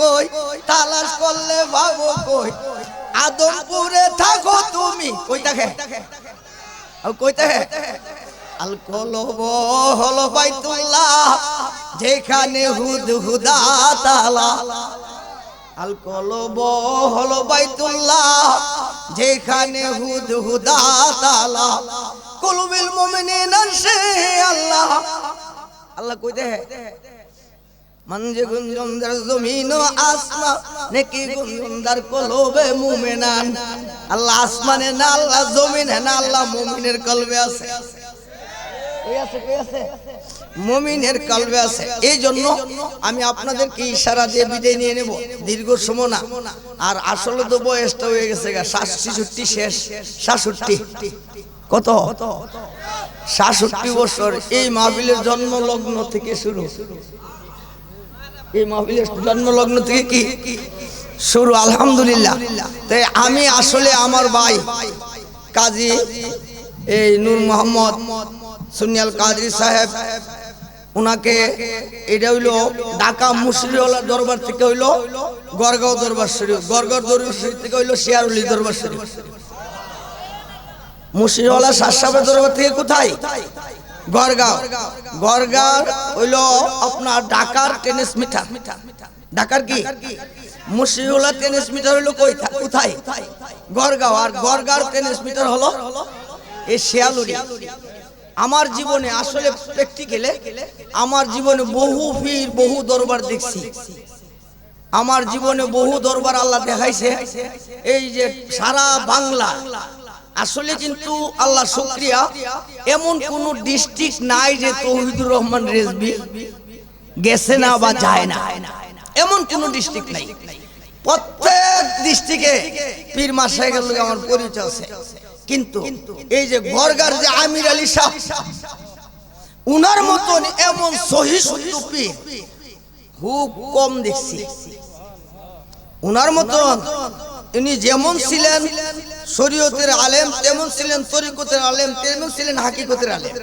কই তালাশ করলে পাবো কই? আদমপুরে থাকো তুমি। কই থাকে? কই থাকে? আল কলব হল বাইতুল্লাহ, যেখানে হুদ হুদা তালা। আল কলব হল বাইতুল্লাহ, যেখানে হুদ হুদা তালা। কুলবিল মুমিনিন আল্লাহ। আল্লাহ কই দে মঞ্জে গুঞ্জনদার জমিন ও আসমা, নেকি গুঞ্জনদার কলবে মুমিনান। আল্লাহ আসমানে না, আল্লাহ জমিনে না, আল্লাহ মুমিনের কলবে আছে। কই আছে কই আছে? মুমিনের কলবে আছে। এই জন্য আমি আপনাদেরকে ইশারা দিয়ে বিদায় নিয়ে নেব। দীর্ঘ সময় না। আর আসলে তো বয়সটা হয়ে গেছে গা ষাটষট্টি শেষ, সাতষট্টি। কত? সাতষট্টি বছর। এই মাহবিলের জন্ম লগ্ন থেকে শুরু। এই মাহবিলের জন্ম লগ্ন থেকে কি? শুরু, আলহামদুলিল্লাহ। তাই আমি আসলে আমার ভাই, কাজী এই নূর মোহাম্মদ সুনিয়াল কাজী সাহেব ওনাকে এটা হইল ঢাকা মুসরিওয়ালা দরবার থেকে হইল গড়গাঁও দরবার শরীফ, গড়গাঁও দরবার শরীফ থেকে হইল শিয়ারুলি দরবার শরীফ। মুসরিওয়ালা সাতসাবের দরবার থেকে কোথায়? গড়গাঁও। গড়গাঁও হইল আপনার ঢাকার টেনিস মিটার ঢাকার কি? মুসরিওয়ালা টেনিস মিটার হইল কই কোথায়? গড়গাঁও। আর গড়গাঁও টেনিস মিটার হলো এই শিয়ালুরি আমার জীবনে আসলে প্র্যাকটিক্যালে আমার জীবনে বহু পীর বহু দরবার দেখছি। আমার জীবনে বহু দরবার আল্লাহ দেখাইছে। এই যে সারা বাংলা আসলে কিন্তু আল্লাহ শুক্রিয়া। এমন কোন ডিস্ট্রিক্ট নাই যে তৌহিদুর রহমান রেজবি গেছে না বা যায় না। এমন কোন ডিস্ট্রিক্ট নাই। প্রত্যেক ডিস্ট্রিক্টে পীর মাসাইকের লোক আমার পরিচয় আছে। কিন্তু এই যে গরগার যে আমির আলী শাহ উনার মতন এমন সহি পীর খুব কম দেখছি। উনার মতন উনি যেমন ছিলেন শরীয়তের আলেম, তেমন ছিলেন তরিকতের আলেম, তেমন ছিলেন হাকিকতের আলেম।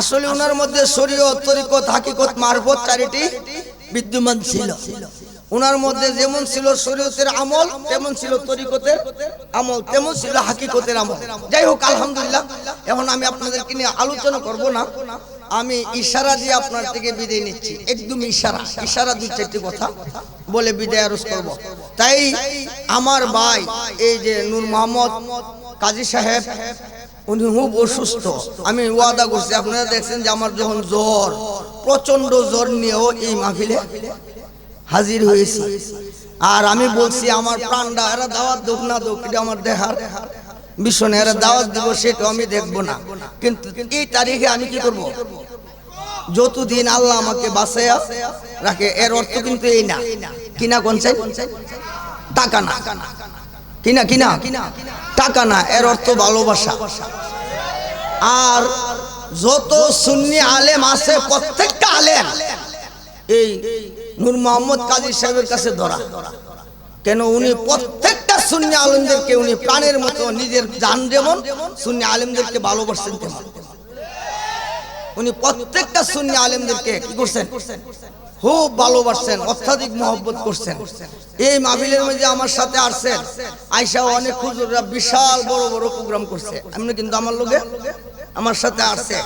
আসলে ওনার মধ্যে শরীয়ত, তরিকত, হাকিকত মারফত চারিটি বিদ্যমান ছিল। ওনার মধ্যে যেমন ছিল শরীয়তের আমল, তেমন ছিল তরিকতের আমল, তেমন ছিল হাকিকতের আমল। যাই হোক, আলহামদুলিল্লাহ। এখন আমি আপনাদেরকে নিয়ে আলোচনা করব না। আমি ইশারা দিয়ে আপনার থেকে বিদায় নিচ্ছি। একদম ইশারা। ইশারা দুই চারটি কথা বলে বিদায় আরজ করব। তাই আমার ভাই, এই যে নূর মোহাম্মদ কাজী সাহেব, উনি খুব অসুস্থ। আমি ওয়াদা করছি, আপনারা দেখছেন যে আমার যখন জ্বর প্রচণ্ড জ্বর নিয়েও এই মাহফিলে হাজির হয়েছি। আর আমি বলছি, আমার প্রাণটা এরা দাওয়াত দোক না দোক, এটা আমার বিষয় এরা দাওয়াত দিব সেটা আমি দেখব না। কিন্তু এই তারিখে আমি কি করব? যতদিন আল্লাহ আমাকে বাঁচাইয়া রাখে, এর অর্থ কিন্তু এই না। কিনা কোন চাই? টাকা না। কিনা কিনা? টাকা না, এর অর্থ ভালোবাসা। আর যত সুন্নি আলেম আছে, প্রত্যেকটা আলেম এই নূর মোহাম্মদ কাজী সাহেবের কাছে ধরা। কেন উনি প্রত্যেকটা সুন্নি আলমদেরকে উনি প্রাণের মতো নিজের জান যেমন, সুন্নি আলেমদেরকে ভালোবাসছেন তেমন। উনি প্রত্যেকটা সুন্নি আলেমদেরকে কি করছেন? খুব ভালোবাসছেন, অত্যাধিক মহব্বত করছেন। এই মাহফিলের মধ্যে আমার সাথে আসছেন আয়সা অনেক হুজুররা বিশাল বড় বড় প্রোগ্রাম করছে। এমনি কিন্তু আমার লোকে আমার সাথে আসছে।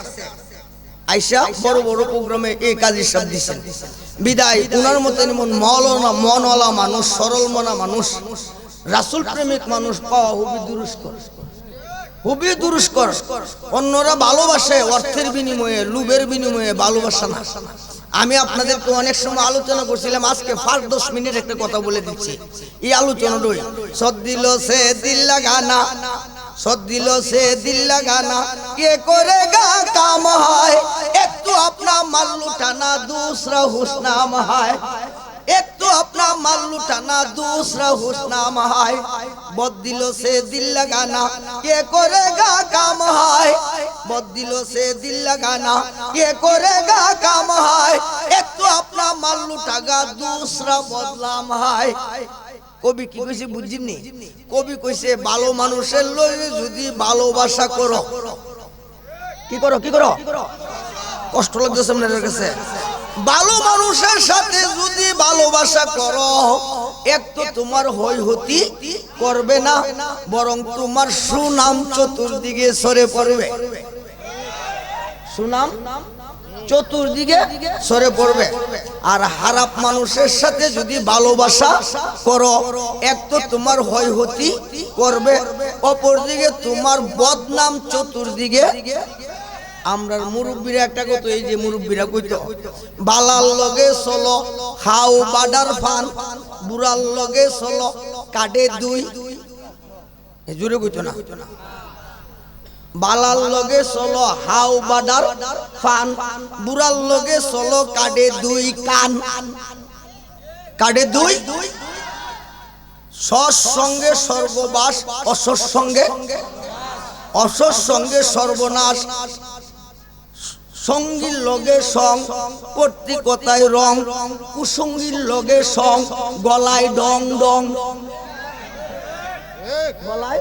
আইসা বড় বড় প্রোগ্রামে এই কাজের সব দিচ্ছেন বিদায়, উনার মতন এমন মলনা মনওয়ালা মানুষ, সরল মনা মানুষ। রাসুল প্রেমিক মানুষ পাওয়া হুবি দুরুস্কর। হুবি দুরুস্কর। অন্যরা ভালোবাসে অর্থের বিনিময়ে লুবের বিনিময়ে ভালোবাসা না। আমি আপনাদেরকে অনেক সময় আলোচনা করছিলাম, আজকে ফার্স্ট দশ মিনিট একটা কথা বলে দিচ্ছি। এই আলোচনাটাই সদ দিল সে দিল লাগানা, সদ দিল সে দিল লাগানা, কে করে গা কাম হয়? একটু আপনা মাল লুটানা দুসরা হুসনাম হয়। एक तो अपना माल लुटाना दूसरा हुस्नाम है बहुत दिलों से दिल लगाना ये करेगा काम है बहुत दिलों से दिल लगाना ये करेगा काम है एक तो अपना माल लुटागा दूसरा बदलाम है কবি কি কইছে বুঝিনি কবি কইছে ভালো মানুষের লগে যদি ভালোবাসা করো কি করো কি করো কষ্ট লাগতেছে আপনাদের কাছে ভালো মানুষের সাথে যদি ভালোবাসা করো, এক তো তোমার হই হতি করবে না, বরং তোমার সুনাম চতুর্দিকে সরে পড়বে। সুনাম চতুর্দিকে সরে পড়বে। আর হারাপ মানুষের সাথে যদি ভালোবাসা করো, এক তো তোমার হয় হতি করবে, অপরদিকে তোমার বদনাম চতুর্দিকে আমরা মুরব্বীরা একটা কত এই যে মুরব্বীরা কইতো, বালার লগে চলো হাউ বাডার ফান, বুড়ার লগে চলো কাটে দুই। জুড়ে কইতো না। বালার লগে চলো হাউ বাডার ফান, বুড়ার লগে চলো কাটে দুই কান। কাটে দুই। সৎসঙ্গে স্বর্গবাস অসৎসঙ্গে অসৎ সঙ্গে সর্বনাশ। সঙ্গীর লগে সং কর্তৃকতায় রং কুসঙ্গীর লগে সং গলায় ডং ডং। গলায়?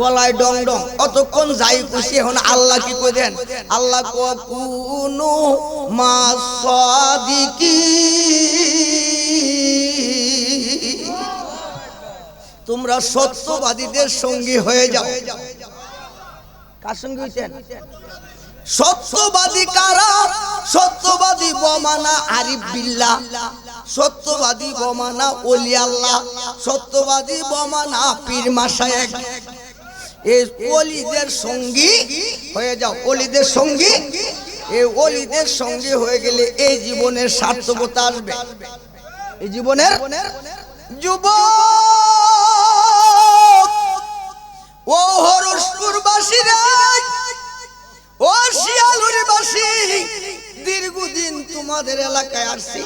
গলায় ডং ডং। অতক্ষণ যাই খুশি এখন আল্লাহ কি করে দেন? আল্লাহ কুনু মা সাদিকি। তোমরা সত্যবাদীদের সঙ্গী হয়ে যাও। কার সঙ্গে হইতেন? সত্যবাদী কারা? সত্যবাদী বমানা আরিফ বিল্লাহ। সত্যবাদী বমানা ওলি আল্লাহ। সত্যবাদী বমানা পীর মাসায়েক এই অলিদের সঙ্গী হয়ে যাও অলিদের সঙ্গী। এই অলিদের সঙ্গী হয়ে গেলে এই জীবনের সার্থকতা আসবে। এই জীবনের যুব ও হরসপুরবাসী রে দীর্ঘদিন তোমাদের এলাকায় আসছি,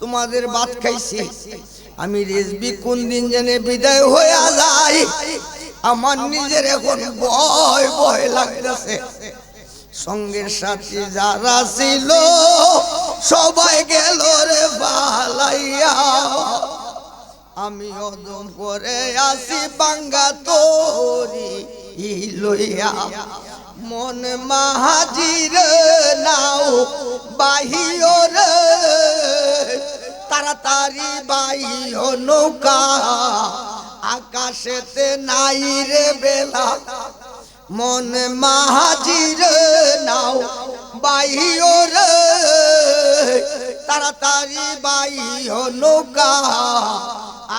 তোমাদের ভাত খাইছি। আমি রেজবি কোন দিন জেনে বিদায় হয়ে যাই, আমার নিজের এখন ভয় ভয় লাগতেছে। সঙ্গের সাথী যারা ছিল, সবাই গেল রে পালাইয়া আমি অদম করে আসি বাঙ্গা তোরি লইয়া। মন মাহাজির নাও বাহির তাড়াতাড়ি বাইও নৌকা, আকাশেতে নাই রে বেলা। মন মাহাজির নাও বাইও রে। তাড়াতাড়ি বাইও নৌকা,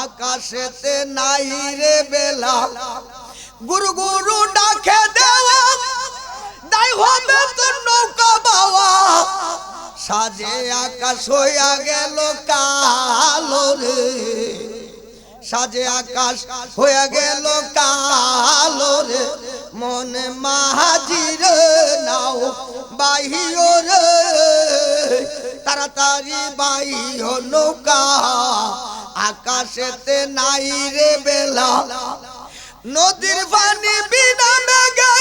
আকাশেতে নাই রে বেলা। গুরু গুরু ডাকে দেওয়া দাই হবে তোর নৌকা বাবা সাজে আকাশ হইয়া গেল কালো রে। সাজে আকাশ হইয়া গেল কালো রে। মনে মাহাজির নাও বাহিও রে। তাড়াতাড়ি বাইও নৌকা। আকাশেতে নাই রে বেলা। নদীর পানি বিনা মেঘে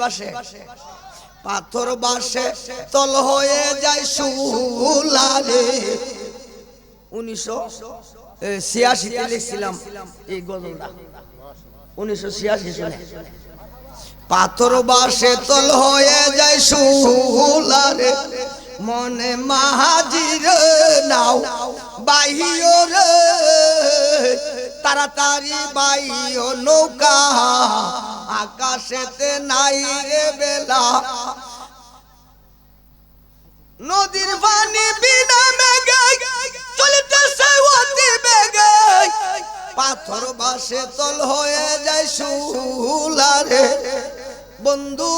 বাসে, পাথর বাসে, তল হয়ে যায় সুলারে উনিশশো ছিয়াশিতে লিখছিলাম এই গজলটা। উনিশশো ছিয়াশি পাথর বাসে, তল হয়ে যায় সুলারে মনে মাহাজির নাও। বাহিও রে তাড়াতাড়ি বাইও নৌকা। আকাশেতে নাই রে বেলা। নদীর পানি বিনা মেঘে, চলিতেছে অতি বেগে। পাথর বাসে তল হয়ে যায় সুলারে। বন্ধু,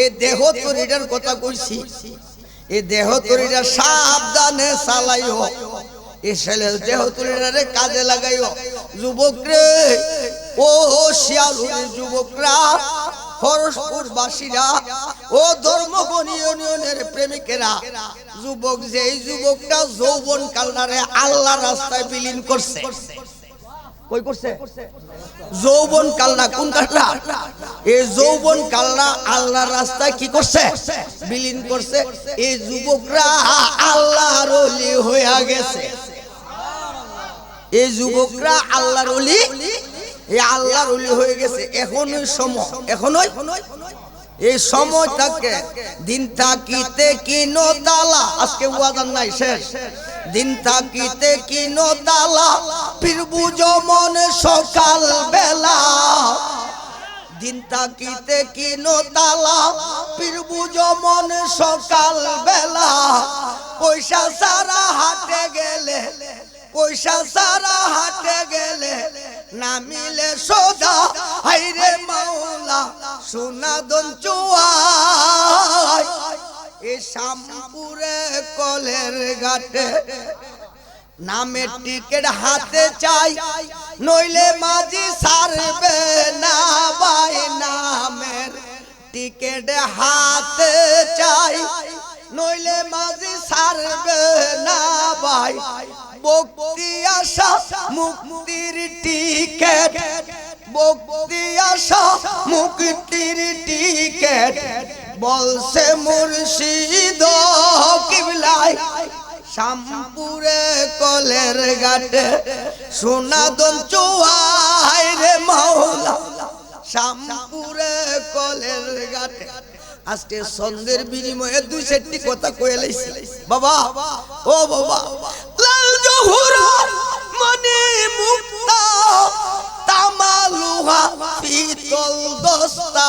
এ দেহ তরিটার কথা কইছি। এ দেহ তরিটা সাবধানে চালাইও। এ ছেলে দেহ তরিটারে কাজে লাগাইও। যুবক রে ও শিয়ালুর যুবকরা হরসপুর বাসীরা ও ধর্মগণ ইউনিয়নের প্রেমিকেরা, যুবক যেই যুবকটা যৌবন কালনারে আল্লাহ রাস্তায় বিলীন করছে। যৌবন কালনা, কোন কালনা? এই যৌবন কালনা আল্লাহর রাস্তায় কি করছে? বিলীন করছে। এই যুবকরা আল্লাহর ওলি হইয়া গেছে। এই যুবকরা আল্লাহর ওলি এই আল্লাহর ওলি হয়ে গেছে। এখনই সময়, এখনই? এই সময়টাকে দিন থাকিতে কিনো দালা আজকে ওয়াদান নাই, শেষ। দিন থাকিতে কিনো দালা ফির বুঝো মন সকাল বেলা। দিন থাকিতে কিনো দালা ফির বুঝো মন সকাল বেলা। পয়সা সারা হাটে গেলে, পয়সা সারা হাটে গেলে না মিলে সোদা হাইরে মাওলা, সোনা দন চুয়াই। শ্যামপুরে কলের ঘাটে। নামের টিকেট হাতে চাই, নইলে মাঝি সারবে না বাই নামের। টিকেট হাতে চাই, নইলে মাঝি ছাড়বে না ভাই। বক্তি আশা, মুক্তির টিকেট। বক্তি আশা, মুক্তির টিকেট। বলছে মুর্শিদ কিবলাই শ্যামপুরে কলের ঘাটে সোনাদন চুয়াই রে মাওলা। শ্যামপুরে কলের ঘাটে। আজকে সন্ধ্যের বিনিময়ে দুই চারটি কথা কয়ে লাইছি। বাবা, ও বাবা, লাল জহুরা মনে মুক্তা, তামালুহা পিতল দস্তা।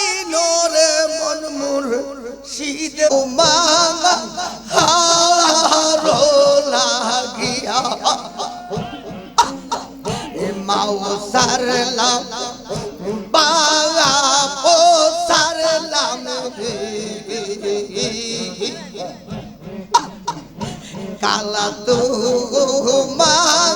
কি নরে মন মুর শীতে মাঙ্গা হারো লাগিয়া। মাও সারলাম বাঙা ও সারলাম। কালা তো মাঙা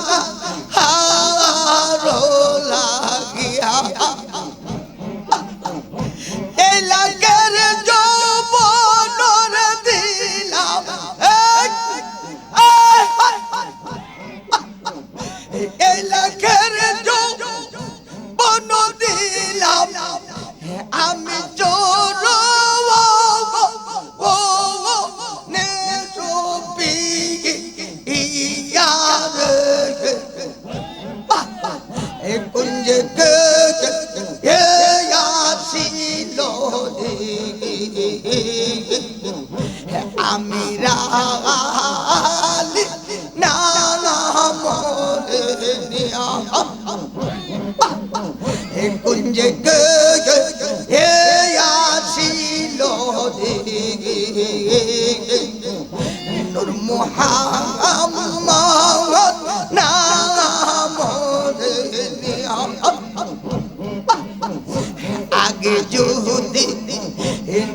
যদি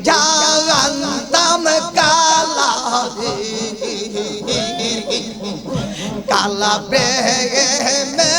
জানতাম কালা কালা প্রেমে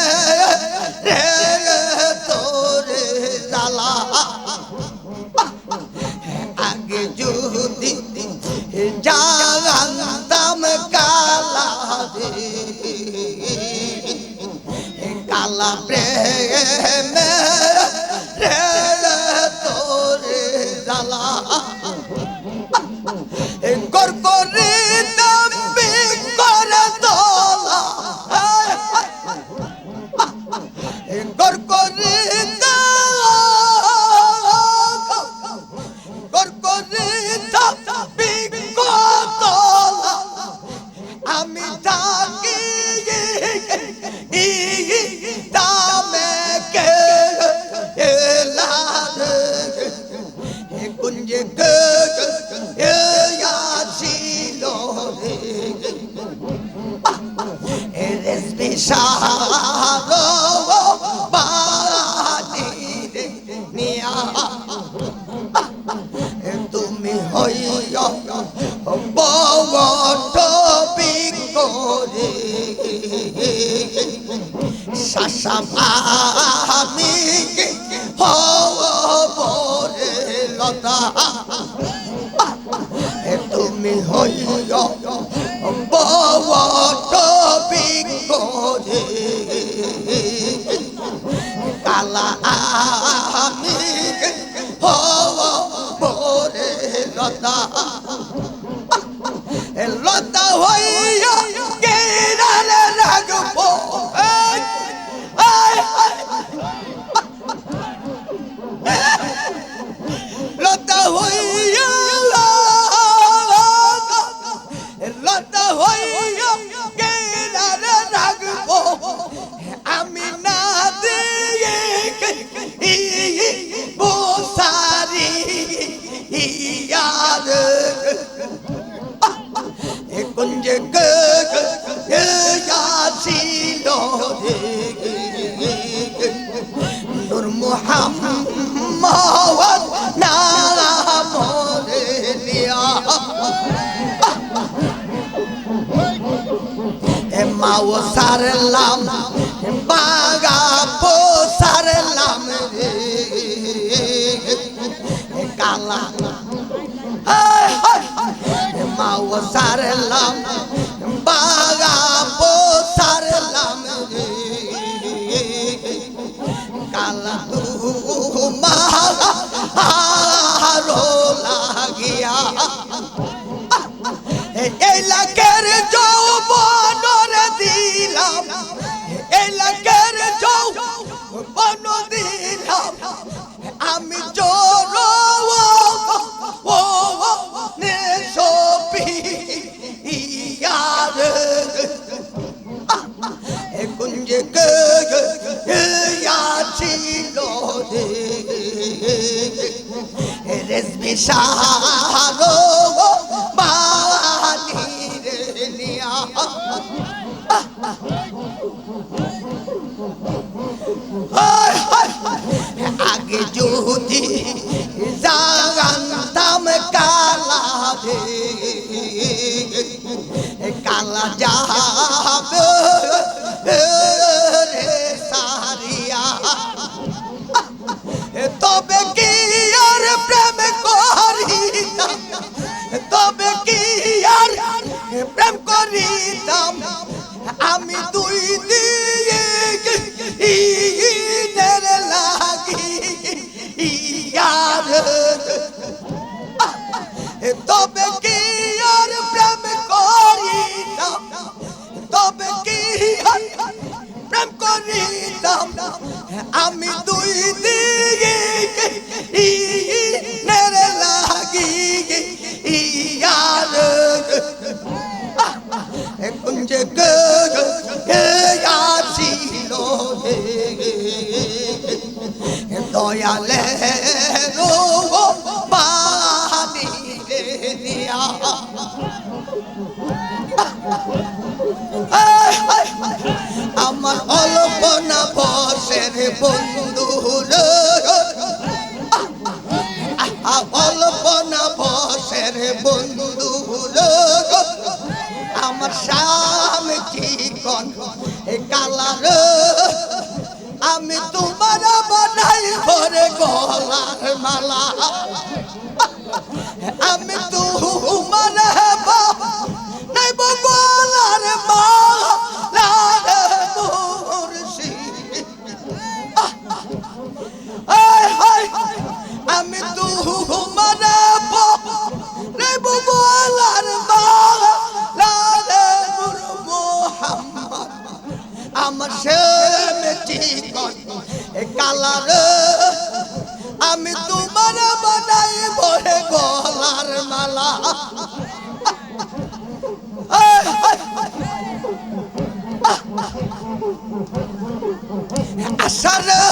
মাও সারলাম বাগা পো সারলাম রে। কালা। মাও সারলাম বাগা পো সারলাম রে। কালা তু যৌবন দিলাম আমি চোর ও নে সপি ইয়ার এ কুঞ্জ ছিল রেসমি সাহারো বন্ধু হলো আমার স্বামী চিকন Aşarım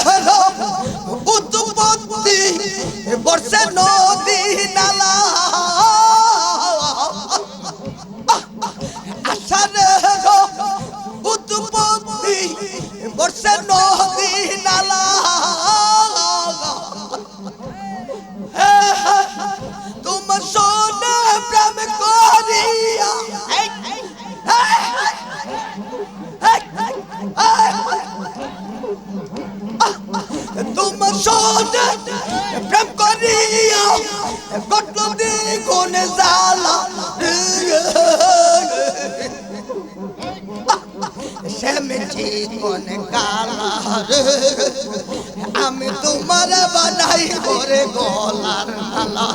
করে গলার মালা।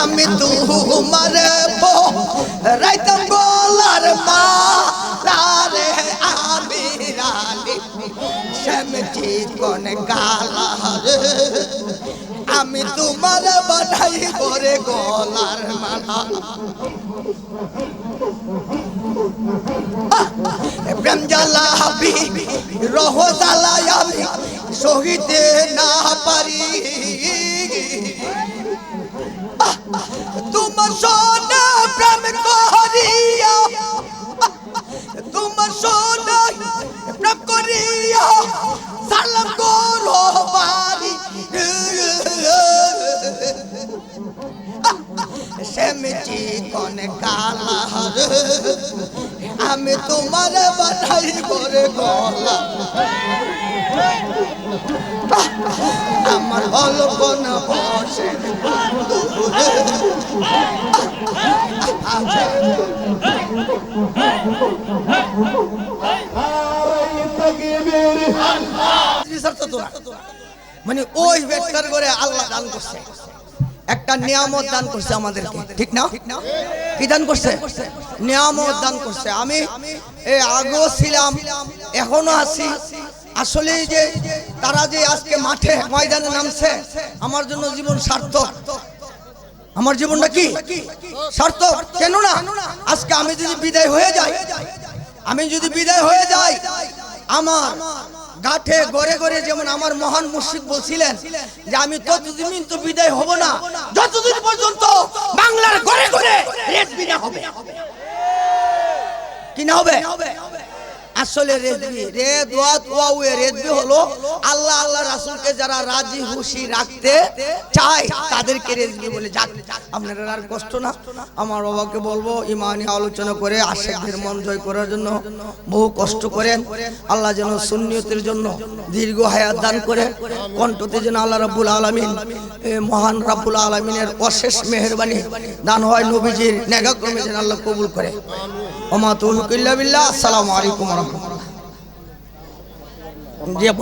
আমি তোমার রাইতাম গলার মালা রে, আমি রালি শ্যামজি কোন কালার? আমি তোমার বানাই করে গলার মালা। রহ জ্বালায় আমি সহিতে না পারি। তুম সোনা প্রেম করিয়া তুম সোনা প্রেম করিয়া সালাম করো বাড়ি। শ্যামজি কোন কালার আমি তোমার বাধাই করে গলা। আমার অল্প বসে। মানে ওই ব্যক্তার করে আল্লাহ দান করছে। একটা নিয়ামত দান করছে আমাদেরকে। ঠিক না? কি দান করছে? নিয়ামত দান করছে। আমি আগেও ছিলাম, এখনও আছি। আসলে যে তারা যে আজকে মাঠে ময়দানে নামছে, আমার জন্য জীবন সার্থক। আমার জীবনটা কি? সার্থক। কেন না? আজকে আমি যদি বিদায় হয়ে যাই, আমি যদি বিদায় হয়ে যাই, আমার গাঠে গড়ে গড়ে যেমন আমার মহান মুর্শিদ বলছিলেন যে আমি ততদিন তো বিদায় হব না, যতদিন পর্যন্ত বাংলার গড়ে গড়ে রেড বিনা হবে। কি না হবে? আসলে রেজবি রে দোয়া দোয়া উয়ে রেজবি হলো আল্লাহ আল্লাহ রাসূলকে যারা রাজি, খুশি রাখতে চায় তাদেরকে রেজবি বলে। যাক আপনারা আর কষ্ট না। আমার বাবাকে বলব, ইমানি আলোচনা করে আশেকদের মন জয় করার জন্য বহু কষ্ট করেন। আল্লাহ যেন সুন্নিয়তের জন্য দীর্ঘ হায়াত দান করে। কণ্ঠতে যেন আল্লাহ রাব্বুল আলামিন মহান রাব্বুল আলামিনের অশেষ মেহেরবানি দান হয় নবীজির নেগাক্রমে যেন আল্লাহ কবুল করে। ওমা তৌফিক ইল্লা বিল্লাহ। আসসালামু আলাইকুম Diệp